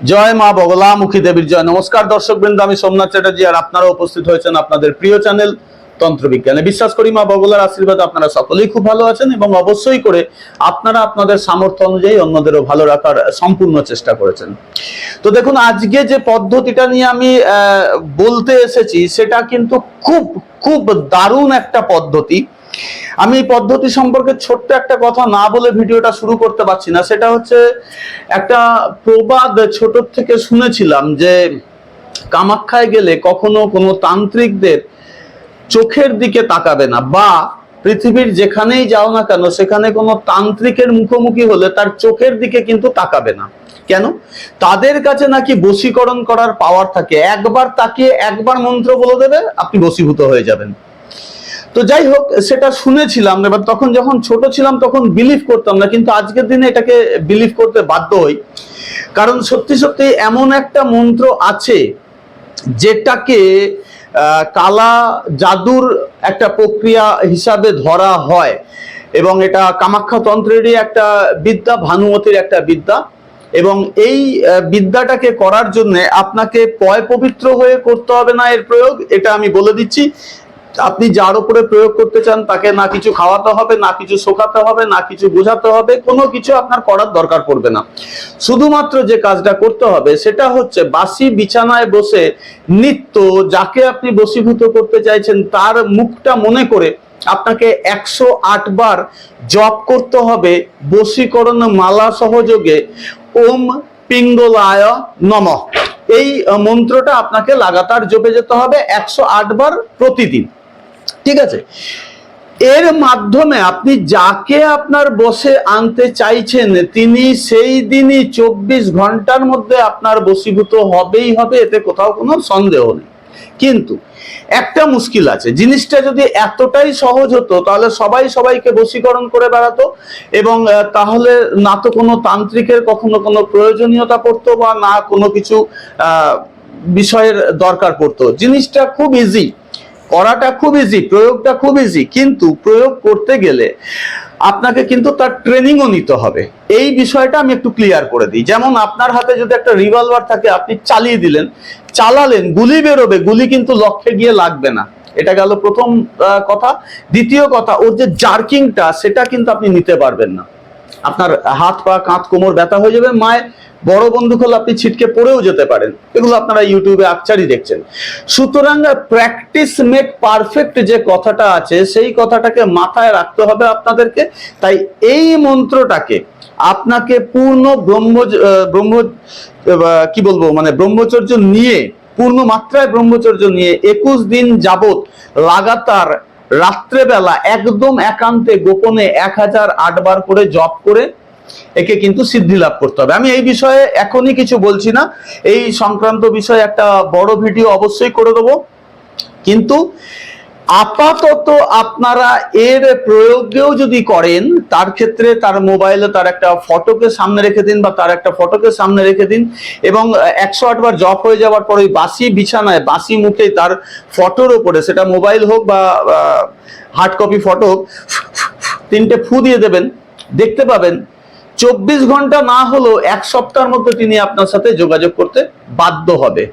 জয় মা বগলামুখী দেবীর জয়। নমস্কার দর্শক বৃন্দ আমি সোমনাথ চ্যাটার্জি আর আপনারা উপস্থিত হয়েছেন আপনাদের প্রিয় চ্যানেল তন্ত্রবিজ্ঞানে। বিশ্বাস করি মা বগলার আশীর্বাদ আপনারা সকলেই খুব ভালো আছেন এবং অবশ্যই করে আপনারা আপনাদের সামর্থ্য অনুযায়ী অন্যদেরও ভালো রাখার সম্পূর্ণ চেষ্টা করেছেন। তো দেখুন, আজকে যে পদ্ধতিটা নিয়ে আমি বলতে এসেছি, সেটা কিন্তু খুব খুব দারুণ একটা পদ্ধতি। আমি এই পদ্ধতি সম্পর্কে ছোট্ট একটা কথা না বলে ভিডিওটা শুরু করতে পারছি না। সেটা হচ্ছে একটা প্রবাদ ছোট থেকে শুনেছিলাম যে কামাখ্যায় গেলে কখনো কোনো তান্ত্রিকদের চোখের দিকে তাকাবে না বা পৃথিবীর যেখানেই যাও না কেন, সেখানে কোনো তান্ত্রিকের মুখোমুখি হলে তার চোখের দিকে কিন্তু তাকাবে না। কেন? তাদের কাছে নাকি বশীকরণ করার পাওয়ার থাকে। একবার তাকিয়ে একবার মন্ত্র বলে দেবে, আপনি বশীভূত হয়ে যাবেন। তো যাই হোক, সেটা শুনেছিলাম, এবার তখন যখন ছোট ছিলাম তখন বিলিভ করতাম না, কিন্তু আজকের দিনে এটাকে বিলিভ করতে বাধ্য হই। কারণ সত্যি সত্যি এমন একটা মন্ত্র আছে, যেটাকে কালা জাদুর একটা প্রক্রিয়া হিসাবে ধরা হয়, এবং এটা কামাখ্যা তন্ত্রেরই একটা বিদ্যা, ভানুমতির একটা বিদ্যা, এবং এই বিদ্যাটাকে করার জন্য আপনাকে পয় পবিত্র হয়ে করতে হবে না এর প্রয়োগ, এটা আমি বলে দিচ্ছি। আপনি যার উপরে প্রয়োগ করতে চান, তাকে না কিছু খাওয়াতে হবে, না কিছু শোকাতে হবে, না কিছু বোঝাতে হবে, কোনো কিছু আপনার করার দরকার পড়বে না। শুধুমাত্র যে কাজটা করতে হবে, সেটা হচ্ছে বাসি বিছানায় বসে নিত্য যাকে আপনি বশীভূত করতে চাইছেন, তার মুখটা মনে করে আপনাকে একশো আট বার জপ করতে হবে, বশীকরণ মালা সহযোগে, ওম পিঙ্গলায় নম। এই মন্ত্রটা আপনাকে লাগাতার জপে যেতে হবে একশো বার প্রতিদিন। ঠিক আছে? এর মাধ্যমে আপনি যাকে আপনার বসে আনতে চাইছেন, তিনি সেই দিনই চব্বিশ ঘণ্টার মধ্যে আপনার বশীভূত হবেই হবে, এতে কোথাও কোনো সন্দেহ নেই। কিন্তু একটা মুশকিল আছে, জিনিসটা যদি এতটাই সহজ হতো, তাহলে সবাই সবাইকে বশীকরণ করে বেড়াতো এবং তাহলে না তো কোনো তান্ত্রিকের কখনো কোনো প্রয়োজনীয়তা পড়তো বা না কোনো কিছু বিষয়ের দরকার পড়তো। জিনিসটা খুব ইজি করাটা খুব ইজি প্রয়োগটা খুব ইজি কিন্তু প্রয়োগ করতে গেলে আপনাকে কিন্তু তার ট্রেনিংও নিতে হবে। এই বিষয়টা আমি একটু ক্লিয়ার করে দিই। যেমন আপনার হাতে যদি একটা রিভলভার থাকে, আপনি চালিয়ে দিলেন, চালালেন, গুলি বেরোবে, গুলি কিন্তু লক্ষ্যে গিয়ে লাগবে না। এটা গেল প্রথম কথা। দ্বিতীয় কথা, ওর যে জার্কিংটা সেটা কিন্তু আপনি নিতে পারবেন না। আপনার হাত, পা, কাঁধ, কোমর ব্যথা হয়ে যাবে মায় বড় বন্দুক হলে আপনি ছিটকে পড়েও যেতে পারেন। এগুলো আপনারা ইউটিউবে আকচারই দেখছেন। সুতরাং প্র্যাকটিস মেক পারফেক্ট যে কথাটা আছে, সেই কথাটাকে মাথায় রাখতে হবে আপনাদেরকে। তাই এই মন্ত্রটাকে আপনাকে পূর্ণ ব্রহ্ম ব্রহ্ম কি বলব মানে ব্রহ্মচর্য নিয়ে, পূর্ণ মাত্রায় ব্রহ্মচর্য নিয়ে একুশ দিন যাবত লাগাতার রাত্রেবেলা একদম একান্তে গোপনে এক হাজার আটবার করে জপ করে একে কিন্তু সিদ্ধি লাভ করতে হবে। আমি এই বিষয়ে এখনই কিছু বলছি না। এই সংক্রান্ত বিষয়ে একটা বড় ভিডিও অবশ্যই করে দেবো। কিন্তু আপাতত আপনারা এর প্রয়োগেও যদি করেন, তার ক্ষেত্রে তার মোবাইলে তার একটা ফটোকে সামনে রেখে দিন বা তার একটা ফটোকে সামনে রেখে দিন এবং একশো আটবার জব হয়ে যাওয়ার পর ওই বাসি বিছানায়, বাসি মুখে তার ফটোর ওপরে, সেটা মোবাইল হোক বা হার্ড কপি ফটো হোক, তিনটে ফু দিয়ে দেবেন, দেখতে পাবেন। চব্বিশ ঘণ্টা না হলেও এক সপ্তাহের মধ্যে তিনি আপনার সাথে যোগাযোগ করতে বাধ্য হবে।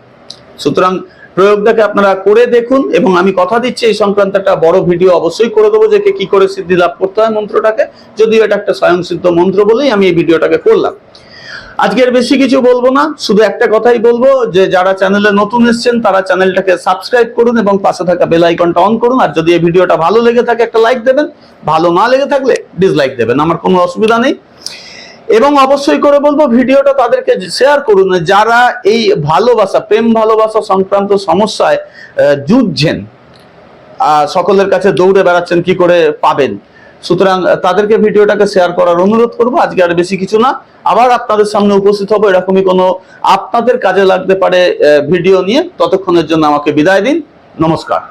সুতরাং প্রয়োগটাকে আপনারা করে দেখুন এবং আমি কথা দিচ্ছি এই সংক্রান্ত একটা বড় ভিডিও অবশ্যই করে দেবো যে কে করে সিদ্ধি লাভ করতে হয় মন্ত্রটাকে। যদিও এটা একটা স্বয়ংসিদ্ধ মন্ত্র বলেই আমি এই ভিডিওটাকে করলাম। আজকের বেশি কিছু বলব না, শুধু একটা কথাই বলব যে যারা চ্যানেলে নতুন এসছেন, তারা চ্যানেলটাকে সাবস্ক্রাইব করুন এবং পাশে থাকা বেল আইকনটা অন করুন। আর যদি এই ভিডিওটা ভালো লেগে থাকে, একটা লাইক দেবেন, ভালো না লেগে থাকলে ডিসলাইক দেবেন। আমার কোনো অসুবিধা নেই। এবং অবশ্যই করে বলব ভিডিওটা তাদেরকে শেয়ার করুন। যারা এই ভালোবাসা, প্রেম ভালোবাসা সংক্রান্ত সমস্যায় যুঝছেন সকলের কাছে দৌড়ে বেড়াচ্ছেন, কি করে পাবেন? সুতরাং তাদেরকে ভিডিওটাকে শেয়ার করার অনুরোধ করব। আজকে আর বেশি কিছু না। আবার আপনাদের সামনে উপস্থিত হব। এরকমই কোনো আপনাদের কাজে লাগতে পারে ভিডিও নিয়ে। ততক্ষণের জন্য আমাকে বিদায় দিন। নমস্কার।